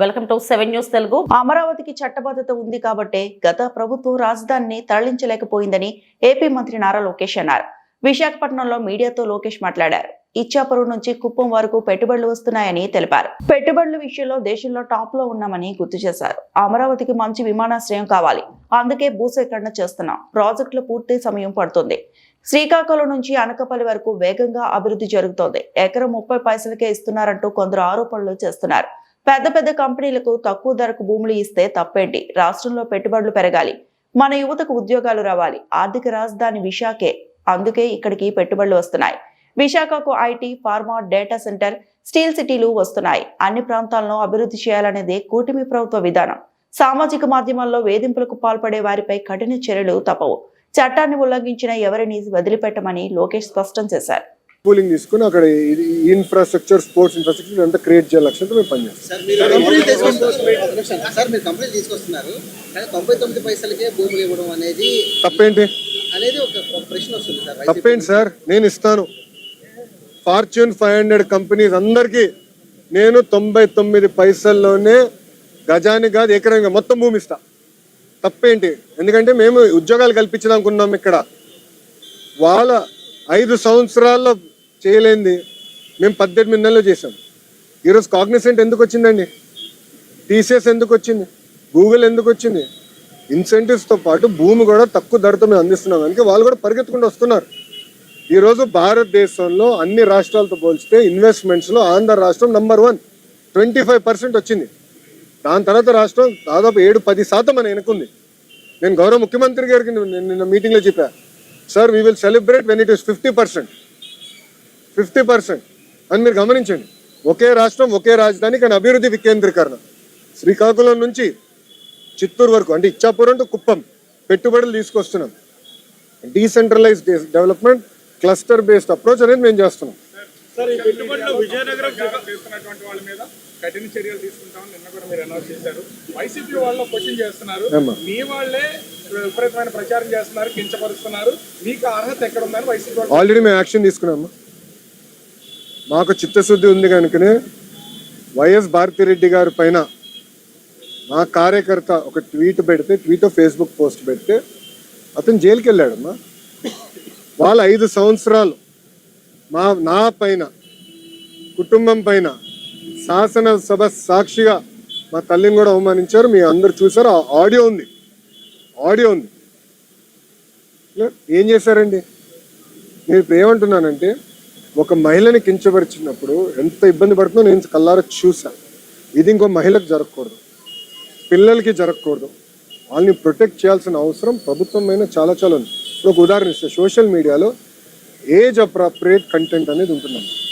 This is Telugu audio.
Welcome to seven news Telugu. అమరావతికి చట్టబద్ధత ఉంది కాబట్టే గత ప్రభుత్వం రాజధానిని తరలించలేకపోయిందని ఏపీ మంత్రి నారా లోకేష్ అన్నారు. విశాఖపట్నంలో మీడియాతో లోకేష్ మాట్లాడారు. ఇచ్చాపురం నుంచి కుప్పం వరకు పెట్టుబడులు వస్తున్నాయని తెలిపారు. పెట్టుబడుల విషయంలో దేశంలో టాప్లో ఉన్నామని గుర్తు చేశారు. అమరావతికి మంచి విమానాశ్రయం కావాలి. అందుకే భూసేకరణ చేస్తున్నాం. ప్రాజెక్టులు పూర్తి సమయం పడుతుంది. శ్రీకాకుళం నుంచి అనకపల్లి వరకు వేగంగా అభివృద్ధి జరుగుతోంది. ఎకరం ముప్పై పైసలకే ఇస్తున్నారంటూ కొందరు ఆరోపణలు చేస్తున్నారు. పెద్ద పెద్ద కంపెనీలకు తక్కువ ధరకు భూములు ఇస్తే తప్పేంటి? రాష్ట్రంలో పెట్టుబడులు పెరగాలి. మన యువతకు ఉద్యోగాలు రావాలి. ఆర్థిక రాజధాని విశాఖే. అందుకే ఇక్కడికి పెట్టుబడులు వస్తున్నాయి. విశాఖకు IT pharma data centre steel సిటీలు వస్తున్నాయి. అన్ని ప్రాంతాలను అభివృద్ధి చేయాలనేదే కూటమి ప్రభుత్వ విధానం. సామాజిక మాధ్యమాల్లో వేధింపులకు పాల్పడే వారిపై కఠిన చర్యలు తప్పవు. చట్టాన్ని ఉల్లంఘించిన ఎవరిని వదిలిపెట్టమని లోకేష్ స్పష్టం చేశారు. కూలింగ్ తీసుకుని అక్కడ ఇన్ఫ్రాస్ట్రక్చర్ స్పోర్ట్స్ ఇన్ఫ్రాస్ట్రక్చర్ అంతా క్రియేట్ చేయాలి లక్ష్యంతో మేము పనిచేస్తాం. సార్ మీరు కంపెనీ తీసుకొస్తున్నారు సార్ మీరు కంపెనీ తీసుకొస్తున్నారు. కానీ తొంభై తొమ్మిది పైసలకే భూములు ఇవ్వడం అనేది తప్పేంటి? అనేది ఒక ఒక ప్రశ్న వస్తుంది సార్ వైసీపీ తప్పేంటి సార్? నేను ఇస్తాను. ఫార్చ్యూన్ ఫైవ్ హండ్రెడ్ కంపెనీస్ అందరికీ నేను తొంభై తొమ్మిది పైసల్లోనే గజానికి కాదు ఎకరంగా మొత్తం భూమి ఇస్తా. తప్పేంటి? ఎందుకంటే మేము ఉద్యోగాలు కల్పించడానుకున్నాం ఇక్కడ. వాళ్ళ ఐదు సంవత్సరాల్లో చేయలేంది. మేము పద్దెనిమిది నెలలు చేసాం ఈరోజు కాగ్నిసెంట్ ఎందుకు వచ్చిందండి? టీసీఎస్ ఎందుకు వచ్చింది? గూగుల్ ఎందుకు వచ్చింది? ఇన్సెంటివ్స్తో పాటు భూమి కూడా తక్కువ ధరతో మేము అందిస్తున్నాం. అందుకే వాళ్ళు కూడా పరిగెత్తుకుంటూ వస్తున్నారు. ఈరోజు భారతదేశంలో అన్ని రాష్ట్రాలతో పోల్చితే ఇన్వెస్ట్మెంట్స్లో ఆంధ్ర రాష్ట్రం number one. Twenty five percent వచ్చింది. దాని తర్వాత రాష్ట్రం దాదాపు ఏడు పది శాతం అని వెనుకుంది. నేను గౌరవ ముఖ్యమంత్రి గారికి నిన్న- నిన్న మీటింగ్లో చెప్పా. Sir we will celebrate when it is fifty percent fifty percent. అని మీరు గమనించండి. ఒకే రాష్ట్రం ఒకే రాజధాని కానీ అభివృద్ధి వికేంద్రీకరణ. శ్రీకాకుళం నుంచి చిత్తూరు వరకు అంటే ఇచ్చాపురం టు కుప్పం పెట్టుబడులు తీసుకొస్తున్నాం. Decentralise development cluster based approach అనేది మేము చేస్తున్నాం. కఠిన చర్యలు తీసుకుంటామని నిన్న కూడా మీరు అనౌన్స్ చేశారు. వైసీపీ వాళ్ళు క్వశ్చన్ చేస్తున్నారు? మీ వాళ్ళే విపరీతమైన ప్రచారం చేస్తున్నారు కించపరుస్తున్నారు. మీకు అర్హత ఎక్కడ ఉందని వైసీపీ ఆల్రెడీ మేము యాక్షన్ తీసుకున్నాము మాకు చిత్తశుద్ధి ఉంది కనుకనే వైఎస్ భారతిరెడ్డి గారి పైన మా కార్యకర్త ఒక ట్వీట్ పెడితే ట్వీట్ ఫేస్బుక్ పోస్ట్ పెడితే అతను జైలుకి వెళ్ళాడమ్మా వాళ్ళ ఐదు సంవత్సరాలు మా నా పైన కుటుంబం పైన శాసనసభ సాక్షిగా మా తల్లిని కూడా అవమానించారు. మీ అందరు చూసారు ఆ ఆడియో ఉంది. ఆడియో ఉంది. ఏం చేశారండి? నేను ఇప్పుడు ఏమంటున్నానంటే ఒక మహిళని కించపరిచినప్పుడు ఎంత ఇబ్బంది పడుతుందో నేను కల్లార చూసా ఇది ఇంకో మహిళకు జరగకూడదు. పిల్లలకి జరగకూడదు. వాళ్ళని ప్రొటెక్ట్ చేయాల్సిన అవసరం ప్రభుత్వం చాలా చాలా ఉంది. ఇప్పుడు ఒక ఉదాహరణ ఇస్తే. సోషల్ మీడియాలో ఏజ్ అప్రాప్రియేట్ కంటెంట్ అనేది ఉంటుందండి